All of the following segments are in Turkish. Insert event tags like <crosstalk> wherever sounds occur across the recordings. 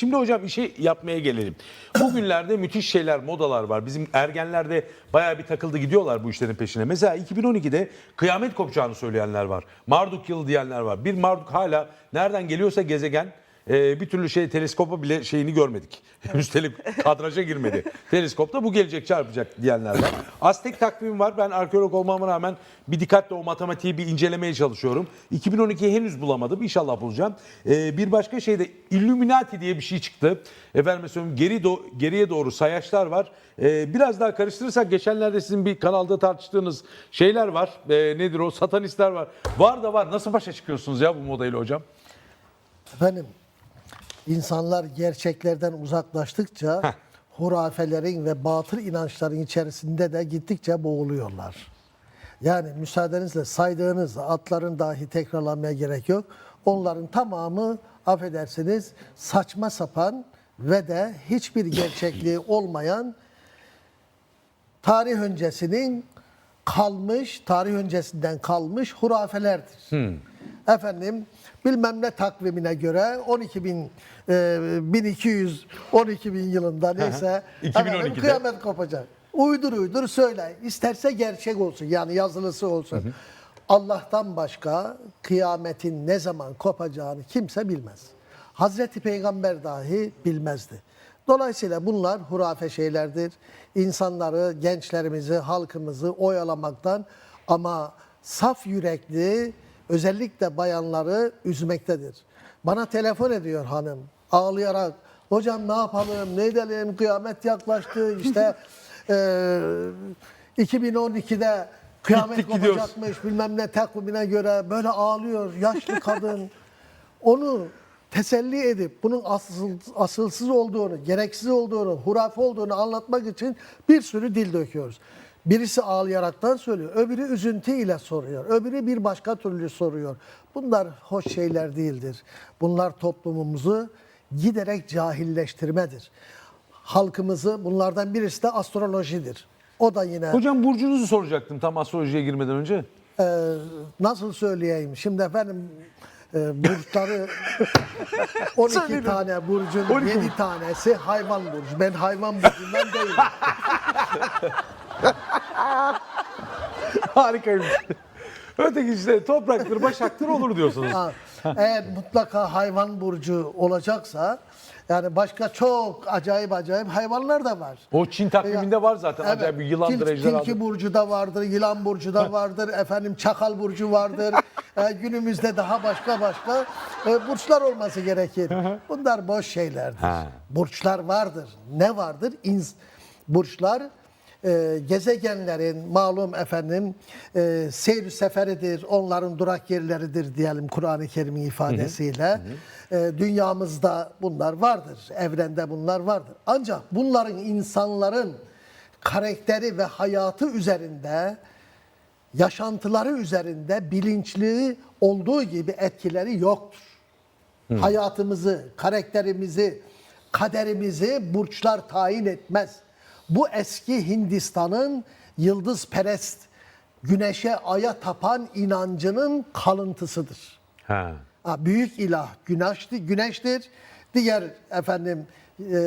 Şimdi hocam işi yapmaya gelelim. Bugünlerde müthiş şeyler, modalar var. Bizim ergenlerde bayağı bir takıldı gidiyorlar bu işlerin peşine. Mesela 2012'de kıyamet kopacağını söyleyenler var. Marduk yılı diyenler var. Bir Marduk hala nereden geliyorsa gezegen e, bir türlü şey teleskopa bile şeyini görmedik. <laughs> Tele, kadraja girmedi. Teleskopta bu gelecek çarpacak diyenler var. Aztek takvimi var. Ben arkeolog olmama rağmen bir dikkatle o matematiği bir incelemeye çalışıyorum. 2012'yi henüz bulamadım. İnşallah bulacağım. E, bir başka şey de Illuminati diye bir şey çıktı. Efendim söyleyeyim geri do- geriye doğru sayaçlar var. E, biraz daha karıştırırsak geçenlerde sizin bir kanalda tartıştığınız şeyler var. E, nedir o? Satanistler var. Var da var. Nasıl başa çıkıyorsunuz ya bu modayla hocam? Efendim, insanlar gerçeklerden uzaklaştıkça hurafelerin ve batıl inançların içerisinde de gittikçe boğuluyorlar. Yani müsaadenizle saydığınız atların dahi tekrarlamaya gerek yok. Onların tamamı affedersiniz saçma sapan ve de hiçbir gerçekliği olmayan tarih öncesinin kalmış, tarih öncesinden kalmış hurafelerdir. Efendim bilmem ne takvimine göre 12 bin, e, 1200, 12 bin yılında neyse 2012'de. efendim, kıyamet kopacak. Uydur uydur söyle. İsterse gerçek olsun yani yazılısı olsun. Allah'tan başka kıyametin ne zaman kopacağını kimse bilmez. Hazreti Peygamber dahi bilmezdi. Dolayısıyla bunlar hurafe şeylerdir. İnsanları, gençlerimizi, halkımızı oyalamaktan ama saf yürekli özellikle bayanları üzmektedir. Bana telefon ediyor hanım ağlayarak. Hocam ne yapalım, ne edelim, kıyamet yaklaştı. İşte <laughs> eee 2012'de kıyamet Gittik, gidiyoruz. kopacakmış bilmem ne takvimine göre böyle ağlıyor yaşlı kadın. <laughs> Onu teselli edip bunun asıl, asılsız olduğunu, gereksiz olduğunu, hurafe olduğunu anlatmak için bir sürü dil döküyoruz. Birisi ağlayaraktan söylüyor, öbürü üzüntüyle soruyor, öbürü bir başka türlü soruyor. Bunlar hoş şeyler değildir. Bunlar toplumumuzu giderek cahilleştirmedir. Halkımızı bunlardan birisi de astrolojidir. O da yine Hocam burcunuzu soracaktım tam astrolojiye girmeden önce. ee, nasıl söyleyeyim? Şimdi efendim e, burçları <laughs> 12 Söyledim. tane burcun 12 7 tanesi hayvan burcu. Ben hayvan burcundan değilim. <laughs> <laughs> Harikaymış. Öteki işte topraktır, başaktır olur diyorsunuz. Ha, eğer mutlaka hayvan burcu olacaksa yani başka çok acayip acayip hayvanlar da var. O Çin takviminde var zaten. Acayip bir yılandır, ejderhadır. Tilki burcu da vardır, yılan burcu da vardır, efendim çakal burcu vardır. Ee, günümüzde daha başka başka e, burçlar olması gerekir. Bunlar boş şeylerdir. Ha. Burçlar vardır. Ne vardır? İns burçlar e, gezegenlerin malum efendim e, seyir seferidir, onların durak yerleridir diyelim Kur'an-ı Kerim'in ifadesiyle. E, dünyamızda bunlar vardır, evrende bunlar vardır. Ancak bunların insanların karakteri ve hayatı üzerinde, yaşantıları üzerinde bilinçli olduğu gibi etkileri yoktur. Hayatımızı, karakterimizi, kaderimizi burçlar tayin etmez. Bu eski Hindistan'ın yıldız perest, güneşe, aya tapan inancının kalıntısıdır. Ha. Ha, büyük ilah güneşti, güneştir. Diğer efendim e,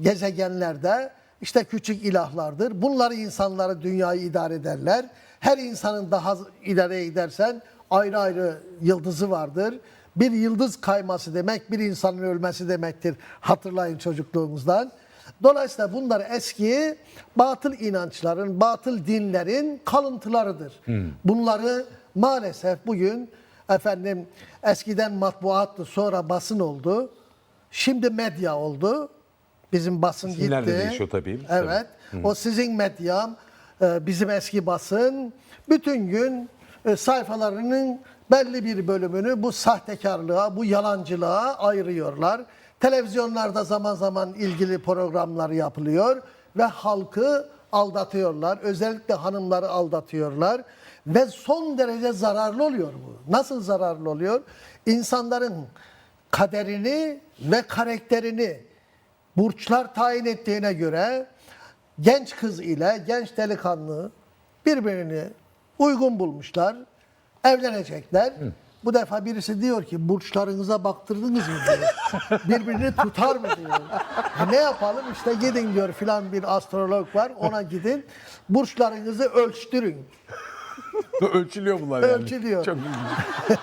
gezegenlerde işte küçük ilahlardır. Bunları insanları dünyayı idare ederler. Her insanın daha ilereye gidersen ayrı ayrı yıldızı vardır. Bir yıldız kayması demek bir insanın ölmesi demektir. Hatırlayın çocukluğumuzdan. Dolayısıyla bunlar eski batıl inançların, batıl dinlerin kalıntılarıdır. Bunları maalesef bugün efendim eskiden matbuattı sonra basın oldu. Şimdi medya oldu. Bizim basın İsimler gitti. de değişiyor tabii. Evet. O sizin medyam, e, bizim eski basın bütün gün e, sayfalarının belli bir bölümünü bu sahtekarlığa, bu yalancılığa ayırıyorlar. Televizyonlarda zaman zaman ilgili programlar yapılıyor ve halkı aldatıyorlar. Özellikle hanımları aldatıyorlar ve son derece zararlı oluyor bu. Nasıl zararlı oluyor? İnsanların kaderini ve karakterini burçlar tayin ettiğine göre genç kız ile genç delikanlı birbirini uygun bulmuşlar, evlenecekler Bu defa birisi diyor ki burçlarınıza baktırdınız mı diyor. <laughs> Birbirini tutar mı diyor. "Ha, ne yapalım işte gidin diyor filan bir astrolog var ona gidin. Burçlarınızı ölçtürün. Ölçülüyor bunlar yani. Ölçülüyor. Çok ilginç.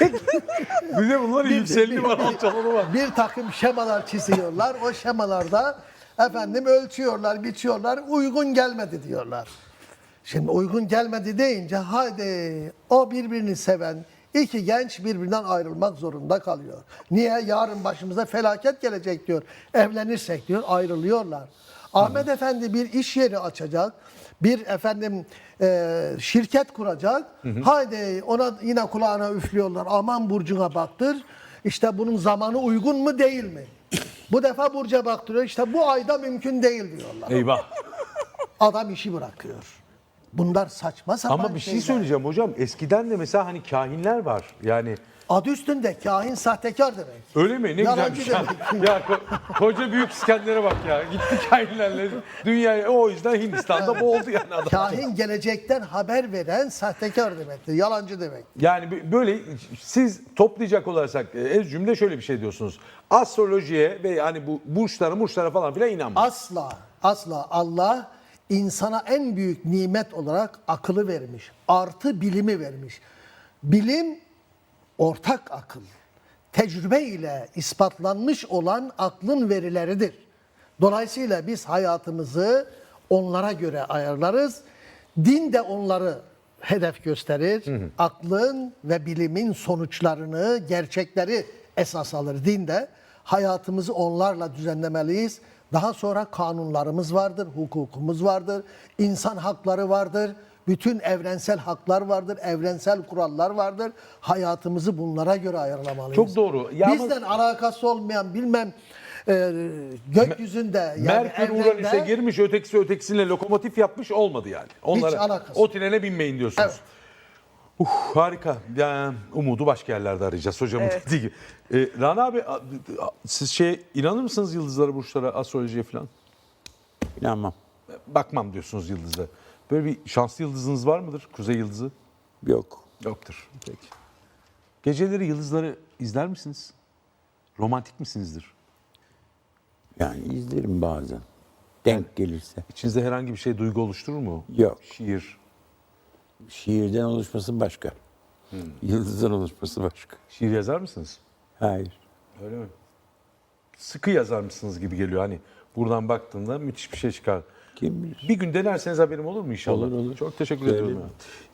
<laughs> bir de bunların yükseleni var, alçalanı var. bir takım şemalar çiziyorlar. O şemalarda efendim ölçüyorlar, biçiyorlar. Uygun gelmedi diyorlar. Şimdi uygun gelmedi deyince haydi o birbirini seven iki genç birbirinden ayrılmak zorunda kalıyor. Niye? Yarın başımıza felaket gelecek diyor. Evlenirsek diyor ayrılıyorlar. Ahmet Efendi bir iş yeri açacak. Bir efendim e, şirket kuracak. Haydi ona yine kulağına üflüyorlar. Aman burcuna baktır. İşte bunun zamanı uygun mu değil mi? <laughs> Bu defa burca baktırıyor. İşte bu ayda mümkün değil diyorlar. Eyvah. Adam işi bırakıyor. Bunlar saçma sapan Ama bir şey şeyler. söyleyeceğim hocam. Eskiden de mesela hani kahinler var. Yani Adı üstünde kahin sahtekar demek. öyle mi? Ne Yalancı güzelmiş <laughs> ya. ya ko- koca büyük İskender'e bak ya. Gitti kahinlerle dünyayı o yüzden Hindistan'da <laughs> boğuldu yani adam. Kahin gelecekten haber veren sahtekar demektir. Yalancı demek. Yani böyle siz toplayacak olursak e, ez cümle şöyle bir şey diyorsunuz. Astrolojiye ve yani bu burçlara burçlara falan filan inanmayın. Asla, asla Allah insana en büyük nimet olarak akıllı vermiş. Artı bilimi vermiş. Bilim ortak akıl. Tecrübe ile ispatlanmış olan aklın verileridir. Dolayısıyla biz hayatımızı onlara göre ayarlarız. Din de onları hedef gösterir. Aklın ve bilimin sonuçlarını, gerçekleri esas alır. Din de hayatımızı onlarla düzenlemeliyiz. Daha sonra kanunlarımız vardır, hukukumuz vardır, insan hakları vardır, bütün evrensel haklar vardır, evrensel kurallar vardır. Hayatımızı bunlara göre ayarlamalıyız. Çok doğru. Ya ama- Bizden alakası olmayan bilmem e, gökyüzünde yani Merkür evrende- Uranüs'e girmiş ötekisi ötekisiyle lokomotif yapmış olmadı yani. Onlara, alakası o trene binmeyin diyorsunuz. Evet. Uh, harika. Yani umudu başka yerlerde arayacağız hocamın dediği gibi. Ee, Rana abi siz şey inanır mısınız yıldızlara, burçlara, astrolojiye falan? İnanmam. Bakmam diyorsunuz yıldızlara. Böyle bir şanslı yıldızınız var mıdır? Kuzey yıldızı? Yok. Yoktur. Peki. Geceleri yıldızları izler misiniz? Romantik misinizdir? Yani izlerim bazen. Denk gelirse. İçinizde herhangi bir şey duygu oluşturur mu? Yok. Şiir. Şiirden oluşması başka. Yıldızdan oluşması başka. Şiir yazar mısınız? Hayır. Öyle mi? Sıkı yazar mısınız gibi geliyor. Hani buradan baktığında müthiş bir şey çıkar. Kim bilir? Bir gün denerseniz haberim olur mu inşallah? Olur, olur. Çok teşekkür Söyle. ediyorum.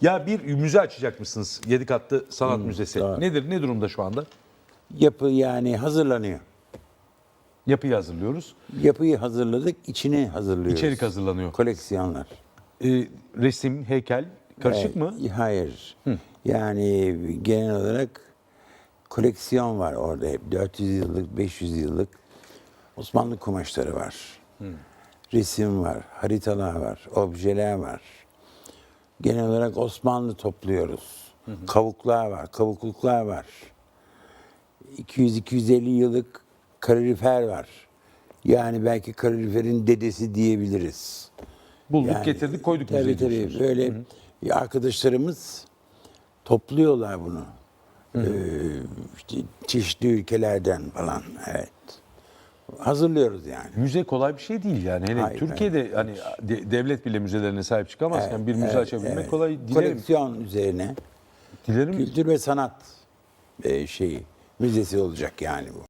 Ya. ya bir müze açacakmışsınız. Yedi katlı sanat müzesi. var. Nedir? Ne durumda şu anda? Yapı yani hazırlanıyor. Yapıyı hazırlıyoruz. Yapıyı hazırladık, içini hazırlıyoruz. İçerik hazırlanıyor. Koleksiyonlar. Ee, resim, heykel karışık mı? Hayır. Yani genel olarak koleksiyon var orada hep. 400 yıllık, 500 yıllık Osmanlı kumaşları var. Resim var, haritalar var, objeler var. Genel olarak Osmanlı topluyoruz. Kavuklar var, kavukluklar var. 200-250 yıllık kalorifer var. Yani belki kaloriferin dedesi diyebiliriz. Bulduk, Yani, getirdik, koyduk tabii, tabii. Böyle arkadaşlarımız topluyorlar bunu. Ee, işte çeşitli ülkelerden falan. Evet. Hazırlıyoruz yani. Müze kolay bir şey değil yani. Hele Hayır, Türkiye'de hani de- devlet bile müzelerine sahip çıkamazken bir müze Evet, açabilmek evet. kolay. Dilerim, Koleksiyon üzerine dilerim kültür ve sanat e, şeyi müzesi olacak yani bu.